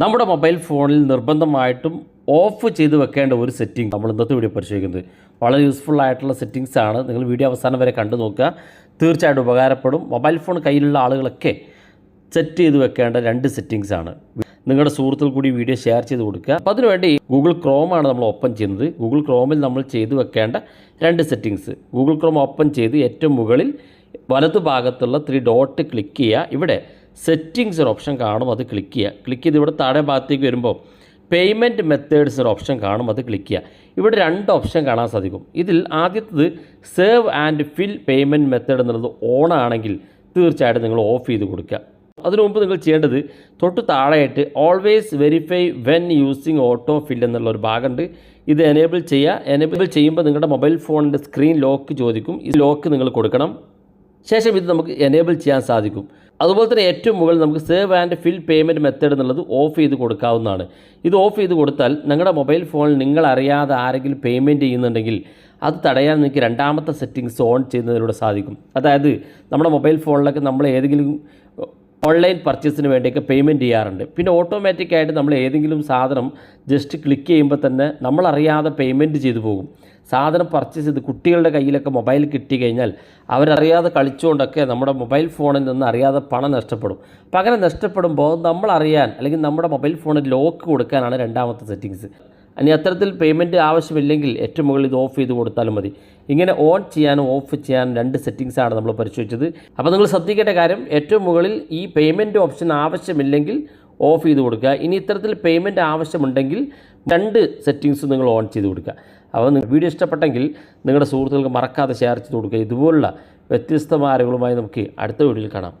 നമ്മുടെ മൊബൈൽ ഫോണിൽ നിർബന്ധമായിട്ടും ഓഫ് ചെയ്ത് വെക്കേണ്ട ഒരു സെറ്റിംഗ് നമ്മൾ ഇന്നത്തെ വീഡിയോ പരിശോധിക്കുന്നത്. വളരെ യൂസ്ഫുൾ ആയിട്ടുള്ള സെറ്റിങ്സ് ആണ്. നിങ്ങൾ വീഡിയോ അവസാനം വരെ കണ്ടു നോക്കുക. തീർച്ചയായിട്ടും ഉപകാരപ്പെടും. മൊബൈൽ ഫോൺ കയ്യിലുള്ള ആളുകളൊക്കെ സെറ്റ് ചെയ്ത് വെക്കേണ്ട രണ്ട് സെറ്റിങ്സ് ആണ്. നിങ്ങളുടെ സുഹൃത്തുക്കൾ കൂടി വീഡിയോ ഷെയർ ചെയ്ത് കൊടുക്കുക. അപ്പോൾ അതിനുവേണ്ടി ഗൂഗിൾ ക്രോമാണ് നമ്മൾ ഓപ്പൺ ചെയ്യുന്നത്. ഗൂഗിൾ ക്രോമിൽ നമ്മൾ ചെയ്ത് വെക്കേണ്ട രണ്ട് സെറ്റിങ്സ് ഗൂഗിൾ ക്രോം ഓപ്പൺ ചെയ്ത് ഏറ്റവും മുകളിൽ വലതു ഭാഗത്തുള്ള ത്രീ ഡോട്ട് ക്ലിക്ക് ചെയ്യുക. ഇവിടെ സെറ്റിങ്സ് ഒരു ഓപ്ഷൻ കാണും അത് ക്ലിക്ക് ചെയ്യുക. ക്ലിക്ക് ചെയ്ത് ഇവിടെ താഴെ ഭാഗത്തേക്ക് വരുമ്പോൾ പേയ്മെന്റ് മെത്തേഡ്സ് ഒരു ഓപ്ഷൻ കാണും അത് ക്ലിക്ക് ചെയ്യുക. ഇവിടെ രണ്ട് ഓപ്ഷൻ കാണാൻ സാധിക്കും. ഇതിൽ ആദ്യത്തത് save and fill payment method എന്നുള്ളത് ഓൺ ആണെങ്കിൽ തീർച്ചയായിട്ടും നിങ്ങൾ ഓഫ് ചെയ്ത് കൊടുക്കുക. അതിനു മുമ്പ് നിങ്ങൾ ചെയ്യേണ്ടത് തൊട്ട് താഴെയായിട്ട് always verify when using auto fill എന്നുള്ള ഒരു ഭാഗമുണ്ട്. ഇത് എനേബിൾ ചെയ്യുക. എനേബിൾ ചെയ്യുമ്പോൾ നിങ്ങളുടെ മൊബൈൽ ഫോണിന്റെ സ്ക്രീൻ ലോക്ക് ചോദിക്കും. ഈ ലോക്ക് നിങ്ങൾ കൊടുക്കണം. ശേഷം ഇത് നമുക്ക് എനേബിൾ ചെയ്യാൻ സാധിക്കും. അതുപോലെ തന്നെ ഏറ്റവും മുകളിൽ നമുക്ക് save and fill payment method എന്നുള്ളത് ഓഫ് ചെയ്ത് കൊടുക്കാവുന്നതാണ്. ഇത് ഓഫ് ചെയ്ത് കൊടുത്താൽ നിങ്ങളുടെ മൊബൈൽ ഫോണിൽ നിങ്ങൾ അറിയാതെ ആരെങ്കിലും പേയ്മെന്റ് ചെയ്യുന്നുണ്ടെങ്കിൽ അത് തടയാൻ നിങ്ങൾക്ക് രണ്ടാമത്തെ സെറ്റിങ്സ് ഓൺ ചെയ്യുന്നതിലൂടെ സാധിക്കും. അതായത് നമ്മുടെ മൊബൈൽ ഫോണിലൊക്കെ നമ്മൾ ഏതെങ്കിലും ഓൺലൈൻ പർച്ചേസിന് വേണ്ടിയൊക്കെ പേയ്മെന്റ് ചെയ്യാറുണ്ട്. പിന്നെ ഓട്ടോമാറ്റിക്കായിട്ട് നമ്മൾ ഏതെങ്കിലും സാധനം ജസ്റ്റ് ക്ലിക്ക് ചെയ്യുമ്പോൾ തന്നെ നമ്മളറിയാതെ പേയ്മെന്റ് ചെയ്തു പോകും. സാധനം പർച്ചേസ് ചെയ്ത് കുട്ടികളുടെ കയ്യിലൊക്കെ മൊബൈൽ കിട്ടി കഴിഞ്ഞാൽ അവരറിയാതെ കളിച്ചുകൊണ്ടൊക്കെ നമ്മുടെ മൊബൈൽ ഫോണിൽ നിന്ന് അറിയാതെ പണം നഷ്ടപ്പെടും. അപ്പം അങ്ങനെ നഷ്ടപ്പെടുമ്പോൾ നമ്മളറിയാൻ അല്ലെങ്കിൽ നമ്മുടെ മൊബൈൽ ഫോണിൽ ലോക്ക് കൊടുക്കാനാണ് രണ്ടാമത്തെ സെറ്റിങ്സ് ഇനി അത്തരത്തിൽ പേയ്മെന്റ് ആവശ്യമില്ലെങ്കിൽ ഏറ്റവും മുകളിൽ ഇത് ഓഫ് ചെയ്ത് കൊടുത്താലും മതി. ഇങ്ങനെ ഓൺ ചെയ്യാനും ഓഫ് ചെയ്യാനും രണ്ട് സെറ്റിങ്സാണ് നമ്മൾ പരിശോധിച്ചത്. അപ്പോൾ നിങ്ങൾ ശ്രദ്ധിക്കേണ്ട കാര്യം ഏറ്റവും മുകളിൽ ഈ പേയ്മെന്റ് ഓപ്ഷൻ ആവശ്യമില്ലെങ്കിൽ ഓഫ് ചെയ്ത് കൊടുക്കുക. ഇനി ഇത്തരത്തിൽ പേയ്മെന്റ് ആവശ്യമുണ്ടെങ്കിൽ രണ്ട് സെറ്റിങ്സ് നിങ്ങൾ ഓൺ ചെയ്ത് കൊടുക്കുക. അപ്പോൾ വീഡിയോ ഇഷ്ടപ്പെട്ടെങ്കിൽ നിങ്ങളുടെ സുഹൃത്തുക്കൾക്ക് മറക്കാതെ ഷെയർ ചെയ്ത് കൊടുക്കുക. ഇതുപോലുള്ള വ്യത്യസ്തമായ അറിവുകളുമായി നമുക്ക് അടുത്ത വീഡിയോയിൽ കാണാം.